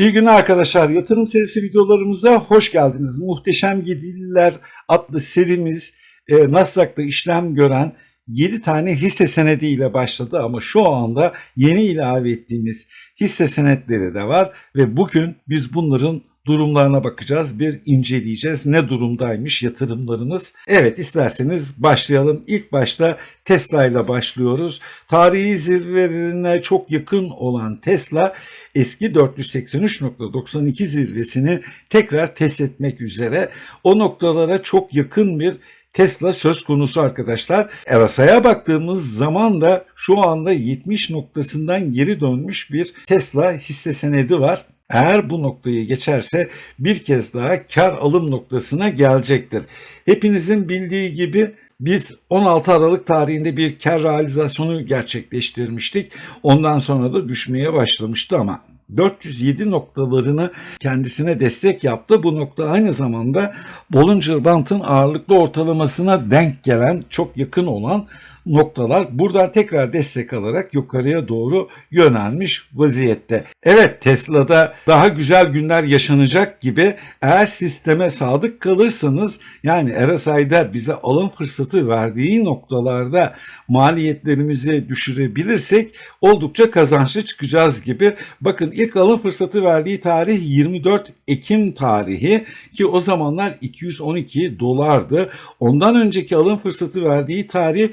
İyi günler arkadaşlar. Yatırım serisi videolarımıza hoş geldiniz. Muhteşem Yedililer adlı serimiz e, Nasdaq'ta işlem gören 7 tane hisse senediyle başladı ama şu anda yeni ilave ettiğimiz hisse senetleri de var ve bugün biz bunların durumlarına bakacağız. Bir inceleyeceğiz. Ne durumdaymış yatırımlarımız? Evet isterseniz başlayalım. İlk başta Tesla ile başlıyoruz. Tarihi zirvelerine çok yakın olan Tesla eski 483.92 zirvesini tekrar test etmek üzere o noktalara çok yakın bir Tesla söz konusu arkadaşlar. RSI'ye baktığımız zaman da şu anda 70 noktasından geri dönmüş bir Tesla hisse senedi var. Eğer bu noktayı geçerse bir kez daha kar alım noktasına gelecektir. Hepinizin bildiği gibi biz 16 Aralık tarihinde bir kar realizasyonu gerçekleştirmiştik. Ondan sonra da düşmeye başlamıştı ama 407 noktalarını kendisine destek yaptı. Bu nokta aynı zamanda Bollinger Band'ın ağırlıklı ortalamasına denk gelen, çok yakın olan noktalar. Buradan tekrar destek alarak yukarıya doğru yönelmiş vaziyette. Evet Tesla'da daha güzel günler yaşanacak gibi eğer sisteme sadık kalırsanız yani RSI'da bize alım fırsatı verdiği noktalarda maliyetlerimizi düşürebilirsek oldukça kazançlı çıkacağız gibi. Bakın ilk alım fırsatı verdiği tarih 24 Ekim tarihi ki o zamanlar 212 dolardı. Ondan önceki alım fırsatı verdiği tarih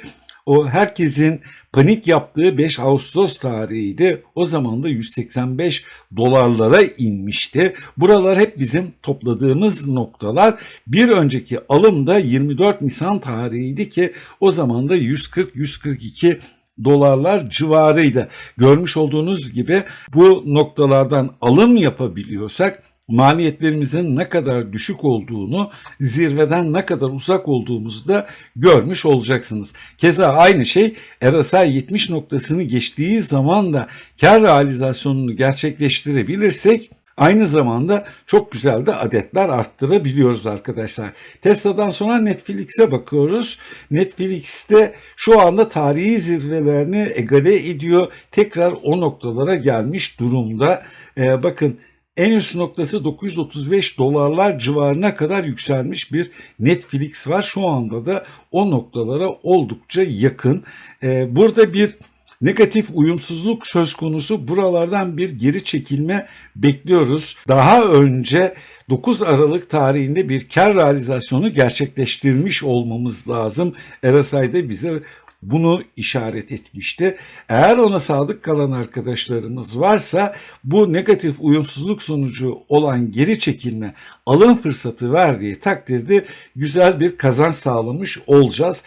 o herkesin panik yaptığı 5 Ağustos tarihiydi. O zaman da 185 dolarlara inmişti. Buralar hep bizim topladığımız noktalar. Bir önceki alım da 24 Nisan tarihiydi ki o zaman da 140-142 dolarlar civarıydı. Görmüş olduğunuz gibi bu noktalardan alım yapabiliyorsak maliyetlerimizin ne kadar düşük olduğunu, zirveden ne kadar uzak olduğumuzu da görmüş olacaksınız. Keza aynı şey RSI 70 noktasını geçtiği zaman da kar realizasyonunu gerçekleştirebilirsek Aynı zamanda çok güzel de adetler arttırabiliyoruz arkadaşlar. Tesla'dan sonra Netflix'e bakıyoruz. Netflix'te şu anda tarihi zirvelerini egale ediyor. Tekrar o noktalara gelmiş durumda. Ee, bakın en üst noktası 935 dolarlar civarına kadar yükselmiş bir Netflix var. Şu anda da o noktalara oldukça yakın. Ee, burada bir negatif uyumsuzluk söz konusu buralardan bir geri çekilme bekliyoruz. Daha önce 9 Aralık tarihinde bir kar realizasyonu gerçekleştirmiş olmamız lazım. RSI'de bize bunu işaret etmişti. Eğer ona sadık kalan arkadaşlarımız varsa bu negatif uyumsuzluk sonucu olan geri çekilme alım fırsatı verdiği takdirde güzel bir kazanç sağlamış olacağız.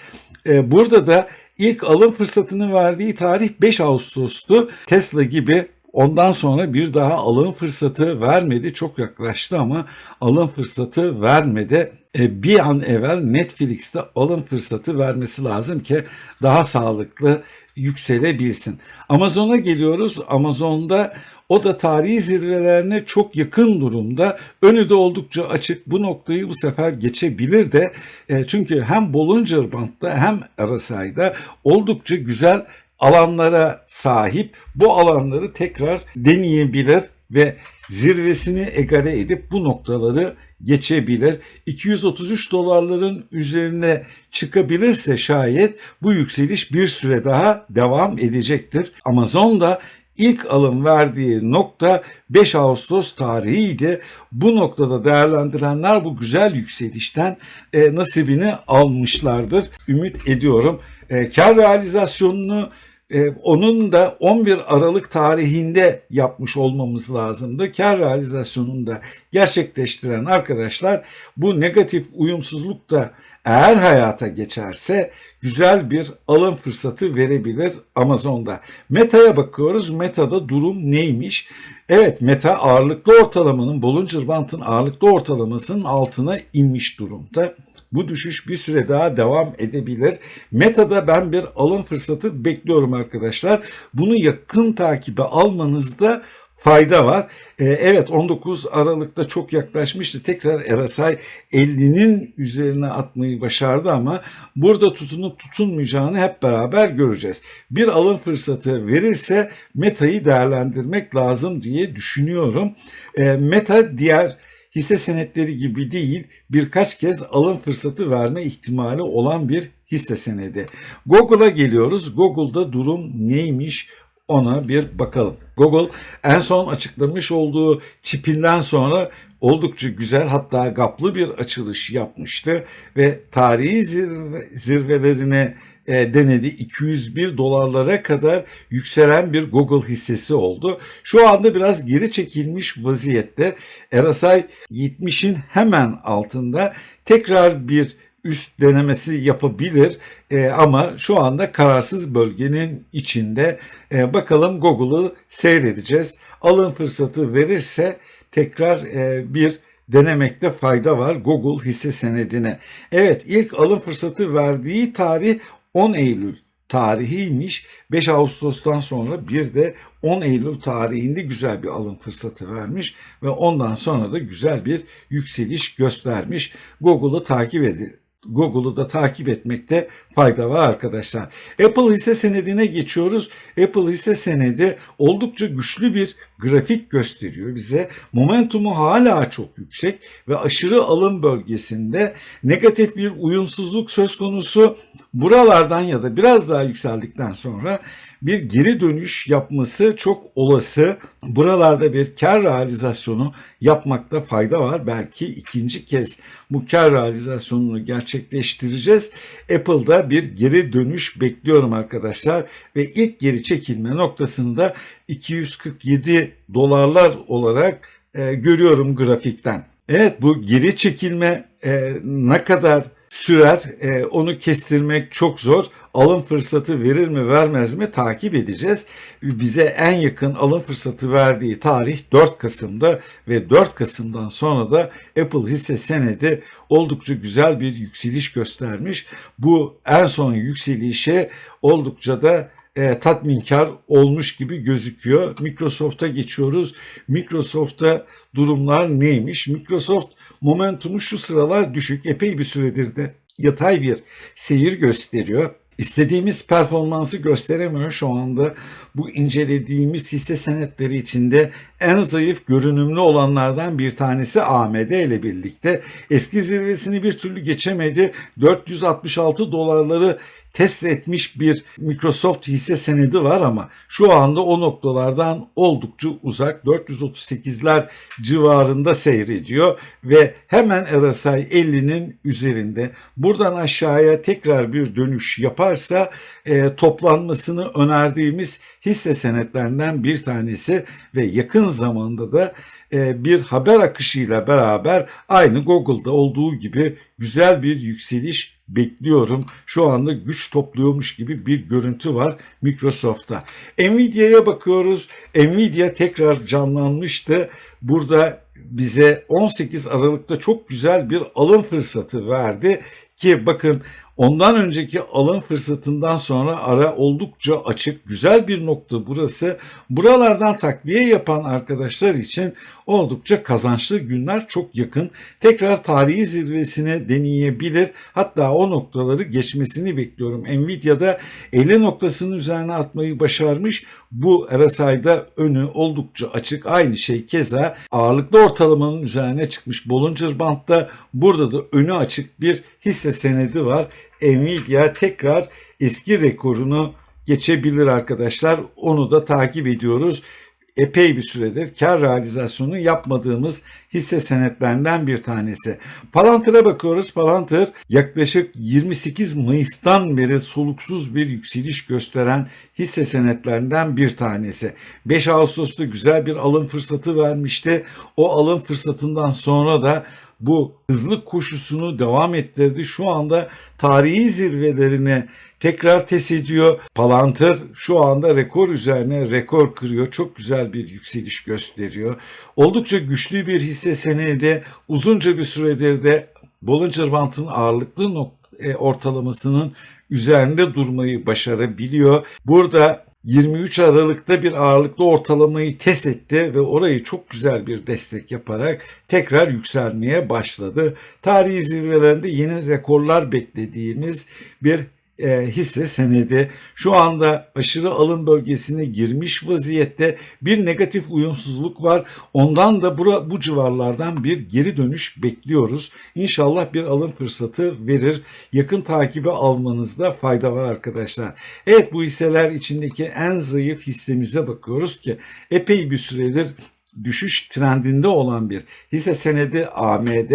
Ee, burada da ilk alım fırsatını verdiği tarih 5 Ağustos'tu. Tesla gibi Ondan sonra bir daha alım fırsatı vermedi. Çok yaklaştı ama alım fırsatı vermedi. E, bir an evvel Netflix'te alım fırsatı vermesi lazım ki daha sağlıklı yükselebilsin. Amazon'a geliyoruz. Amazon'da o da tarihi zirvelerine çok yakın durumda. Önü de oldukça açık. Bu noktayı bu sefer geçebilir de. E, çünkü hem Bollinger Band'da hem RSI'da oldukça güzel alanlara sahip. Bu alanları tekrar deneyebilir ve zirvesini egale edip bu noktaları geçebilir. 233 dolarların üzerine çıkabilirse şayet bu yükseliş bir süre daha devam edecektir. Amazon da ilk alım verdiği nokta 5 Ağustos tarihiydi. Bu noktada değerlendirenler bu güzel yükselişten e, nasibini almışlardır. Ümit ediyorum. E, kar realizasyonunu ee, onun da 11 Aralık tarihinde yapmış olmamız lazımdı. Kar realizasyonunu da gerçekleştiren arkadaşlar bu negatif uyumsuzluk da eğer hayata geçerse güzel bir alım fırsatı verebilir Amazon'da. Meta'ya bakıyoruz. Meta'da durum neymiş? Evet Meta ağırlıklı ortalamanın Bollinger Band'ın ağırlıklı ortalamasının altına inmiş durumda. Bu düşüş bir süre daha devam edebilir. Meta'da ben bir alım fırsatı bekliyorum arkadaşlar. Bunu yakın takibe almanızda fayda var. Ee, evet 19 Aralık'ta çok yaklaşmıştı. Tekrar RSI 50'nin üzerine atmayı başardı ama burada tutunup tutunmayacağını hep beraber göreceğiz. Bir alım fırsatı verirse Meta'yı değerlendirmek lazım diye düşünüyorum. Ee, Meta diğer hisse senetleri gibi değil birkaç kez alım fırsatı verme ihtimali olan bir hisse senedi. Google'a geliyoruz. Google'da durum neymiş? Ona bir bakalım. Google en son açıklamış olduğu çipinden sonra oldukça güzel hatta gaplı bir açılış yapmıştı ve tarihi zirve, zirvelerine e, denedi. 201 dolarlara kadar yükselen bir Google hissesi oldu. Şu anda biraz geri çekilmiş vaziyette. RSI 70'in hemen altında tekrar bir üst denemesi yapabilir e, ama şu anda kararsız bölgenin içinde e, bakalım Google'ı seyredeceğiz. Alım fırsatı verirse tekrar e, bir denemekte fayda var Google hisse senedine. Evet ilk alım fırsatı verdiği tarih 10 Eylül tarihiymiş. 5 Ağustos'tan sonra bir de 10 Eylül tarihinde güzel bir alım fırsatı vermiş ve ondan sonra da güzel bir yükseliş göstermiş. Google'ı takip edin. Google'u da takip etmekte fayda var arkadaşlar. Apple hisse senedine geçiyoruz. Apple hisse senedi oldukça güçlü bir grafik gösteriyor bize. Momentumu hala çok yüksek ve aşırı alım bölgesinde negatif bir uyumsuzluk söz konusu. Buralardan ya da biraz daha yükseldikten sonra bir geri dönüş yapması çok olası. Buralarda bir kar realizasyonu yapmakta fayda var. Belki ikinci kez bu kar realizasyonunu gerçekleştireceğiz. Apple'da bir geri dönüş bekliyorum arkadaşlar ve ilk geri çekilme noktasını da 247 dolarlar olarak e, görüyorum grafikten. Evet bu geri çekilme e, ne kadar sürer e, onu kestirmek çok zor. Alım fırsatı verir mi vermez mi takip edeceğiz. Bize en yakın alım fırsatı verdiği tarih 4 Kasım'da ve 4 Kasım'dan sonra da Apple hisse senedi oldukça güzel bir yükseliş göstermiş. Bu en son yükselişe oldukça da e, tatminkar olmuş gibi gözüküyor. Microsoft'a geçiyoruz. Microsoft'ta durumlar neymiş? Microsoft momentumu şu sıralar düşük. Epey bir süredir de yatay bir seyir gösteriyor. İstediğimiz performansı gösteremiyor şu anda. Bu incelediğimiz hisse senetleri içinde en zayıf görünümlü olanlardan bir tanesi AMD ile birlikte. Eski zirvesini bir türlü geçemedi. 466 dolarları test etmiş bir Microsoft hisse senedi var ama şu anda o noktalardan oldukça uzak 438'ler civarında seyrediyor ve hemen RSI 50'nin üzerinde. Buradan aşağıya tekrar bir dönüş yaparsa e, toplanmasını önerdiğimiz hisse senetlerinden bir tanesi ve yakın zamanda da e, bir haber akışıyla beraber aynı Google'da olduğu gibi güzel bir yükseliş bekliyorum. Şu anda güç topluyormuş gibi bir görüntü var Microsoft'ta. Nvidia'ya bakıyoruz. Nvidia tekrar canlanmıştı. Burada bize 18 Aralık'ta çok güzel bir alım fırsatı verdi ki bakın Ondan önceki alım fırsatından sonra ara oldukça açık, güzel bir nokta burası. Buralardan takviye yapan arkadaşlar için oldukça kazançlı günler çok yakın. Tekrar tarihi zirvesine deneyebilir. Hatta o noktaları geçmesini bekliyorum. Nvidia'da 50 noktasının üzerine atmayı başarmış. Bu RSI'da önü oldukça açık. Aynı şey keza ağırlıklı ortalamanın üzerine çıkmış Bollinger Band'da. Burada da önü açık bir hisse senedi var. Nvidia tekrar eski rekorunu geçebilir arkadaşlar. Onu da takip ediyoruz. Epey bir süredir kar realizasyonu yapmadığımız hisse senetlerinden bir tanesi. Palantir'e bakıyoruz. Palantir yaklaşık 28 Mayıs'tan beri soluksuz bir yükseliş gösteren hisse senetlerinden bir tanesi. 5 Ağustos'ta güzel bir alım fırsatı vermişti. O alım fırsatından sonra da bu hızlı koşusunu devam ettirdi. Şu anda tarihi zirvelerine tekrar test ediyor. Palantir şu anda rekor üzerine rekor kırıyor. Çok güzel bir yükseliş gösteriyor. Oldukça güçlü bir hisse senedi. Uzunca bir süredir de Bollinger Band'ın ağırlıklı nokta, e, ortalamasının üzerinde durmayı başarabiliyor. Burada 23 Aralık'ta bir ağırlıklı ortalamayı test etti ve orayı çok güzel bir destek yaparak tekrar yükselmeye başladı. Tarihi zirvelerinde yeni rekorlar beklediğimiz bir e, hisse senedi şu anda aşırı alım bölgesine girmiş vaziyette bir negatif uyumsuzluk var. Ondan da bura, bu civarlardan bir geri dönüş bekliyoruz. İnşallah bir alım fırsatı verir. Yakın takibi almanızda fayda var arkadaşlar. Evet bu hisseler içindeki en zayıf hissemize bakıyoruz ki epey bir süredir düşüş trendinde olan bir hisse senedi AMD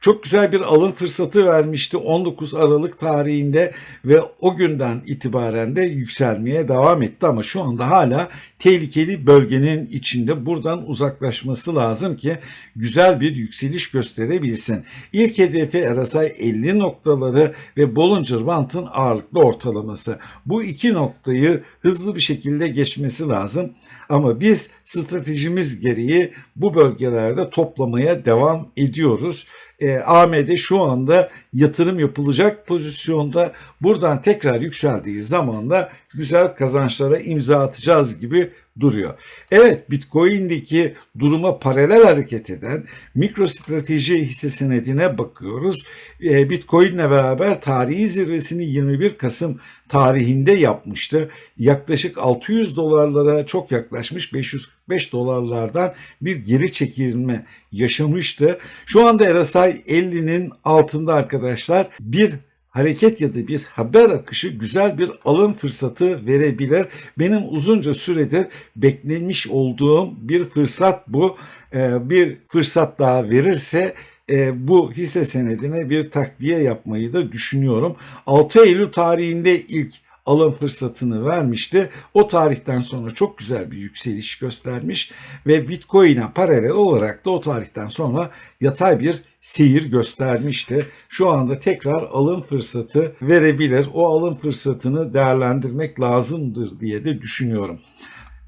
çok güzel bir alım fırsatı vermişti 19 Aralık tarihinde ve o günden itibaren de yükselmeye devam etti ama şu anda hala tehlikeli bölgenin içinde buradan uzaklaşması lazım ki güzel bir yükseliş gösterebilsin. İlk hedefi RSI 50 noktaları ve Bollinger Band'ın ağırlıklı ortalaması. Bu iki noktayı hızlı bir şekilde geçmesi lazım. Ama biz stratejimiz gereği bu bölgelerde toplamaya devam ediyoruz. E, AMD şu anda yatırım yapılacak pozisyonda. Buradan tekrar yükseldiği zaman da güzel kazançlara imza atacağız gibi duruyor. Evet Bitcoin'deki duruma paralel hareket eden MicroStrateji hisse senedine bakıyoruz. E, Bitcoin'le beraber tarihi zirvesini 21 Kasım tarihinde yapmıştı. Yaklaşık 600 dolarlara çok yaklaşmış 545 dolarlardan bir geri çekilme yaşamıştı. Şu anda RSI 50'nin altında arkadaşlar bir hareket ya da bir haber akışı güzel bir alım fırsatı verebilir. Benim uzunca süredir beklemiş olduğum bir fırsat bu. Ee, bir fırsat daha verirse e, bu hisse senedine bir takviye yapmayı da düşünüyorum. 6 Eylül tarihinde ilk alım fırsatını vermişti. O tarihten sonra çok güzel bir yükseliş göstermiş ve Bitcoin'e paralel olarak da o tarihten sonra yatay bir seyir göstermişti. Şu anda tekrar alım fırsatı verebilir. O alım fırsatını değerlendirmek lazımdır diye de düşünüyorum.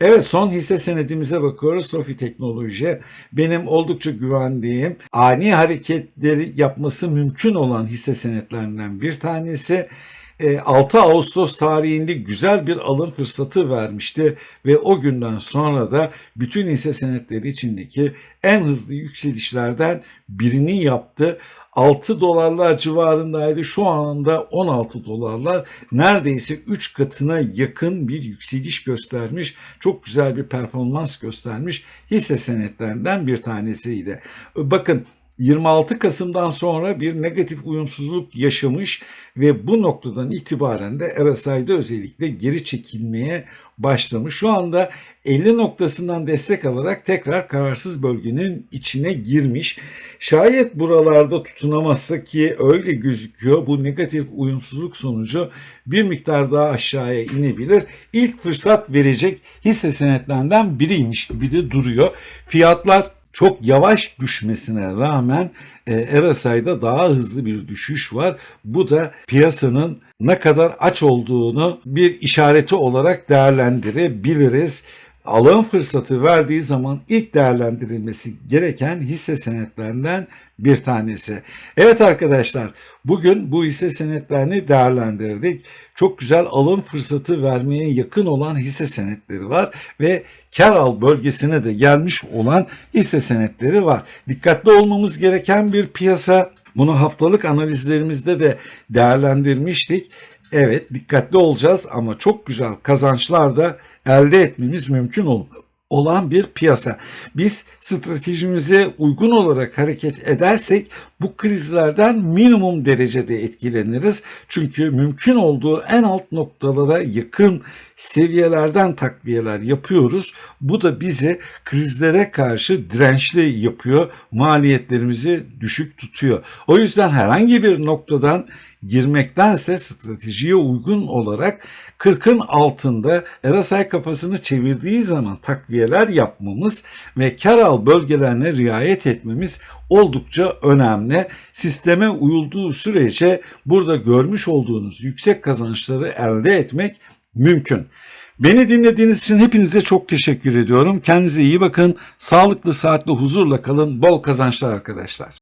Evet son hisse senedimize bakıyoruz. Sofi Teknoloji benim oldukça güvendiğim ani hareketleri yapması mümkün olan hisse senetlerinden bir tanesi. 6 e, Ağustos tarihinde güzel bir alım fırsatı vermişti ve o günden sonra da bütün hisse senetleri içindeki en hızlı yükselişlerden birini yaptı. 6 dolarlar civarındaydı. Şu anda 16 dolarlar neredeyse 3 katına yakın bir yükseliş göstermiş. Çok güzel bir performans göstermiş hisse senetlerinden bir tanesiydi. Bakın 26 Kasım'dan sonra bir negatif uyumsuzluk yaşamış ve bu noktadan itibaren de RSI'de özellikle geri çekilmeye başlamış. Şu anda 50 noktasından destek alarak tekrar kararsız bölgenin içine girmiş. Şayet buralarda tutunamazsa ki öyle gözüküyor bu negatif uyumsuzluk sonucu bir miktar daha aşağıya inebilir. İlk fırsat verecek hisse senetlerinden biriymiş gibi de duruyor. Fiyatlar çok yavaş düşmesine rağmen e, RSI'da daha hızlı bir düşüş var. Bu da piyasanın ne kadar aç olduğunu bir işareti olarak değerlendirebiliriz alım fırsatı verdiği zaman ilk değerlendirilmesi gereken hisse senetlerinden bir tanesi. Evet arkadaşlar bugün bu hisse senetlerini değerlendirdik. Çok güzel alım fırsatı vermeye yakın olan hisse senetleri var ve kar al bölgesine de gelmiş olan hisse senetleri var. Dikkatli olmamız gereken bir piyasa. Bunu haftalık analizlerimizde de değerlendirmiştik. Evet dikkatli olacağız ama çok güzel kazançlar da elde etmemiz mümkün olan bir piyasa. Biz stratejimize uygun olarak hareket edersek bu krizlerden minimum derecede etkileniriz. Çünkü mümkün olduğu en alt noktalara yakın seviyelerden takviyeler yapıyoruz. Bu da bizi krizlere karşı dirençli yapıyor. Maliyetlerimizi düşük tutuyor. O yüzden herhangi bir noktadan girmektense stratejiye uygun olarak 40'ın altında RSI kafasını çevirdiği zaman takviyeler yapmamız ve kar al bölgelerine riayet etmemiz oldukça önemli. Sisteme uyulduğu sürece burada görmüş olduğunuz yüksek kazançları elde etmek mümkün. Beni dinlediğiniz için hepinize çok teşekkür ediyorum. Kendinize iyi bakın. Sağlıklı, saatli, huzurla kalın. Bol kazançlar arkadaşlar.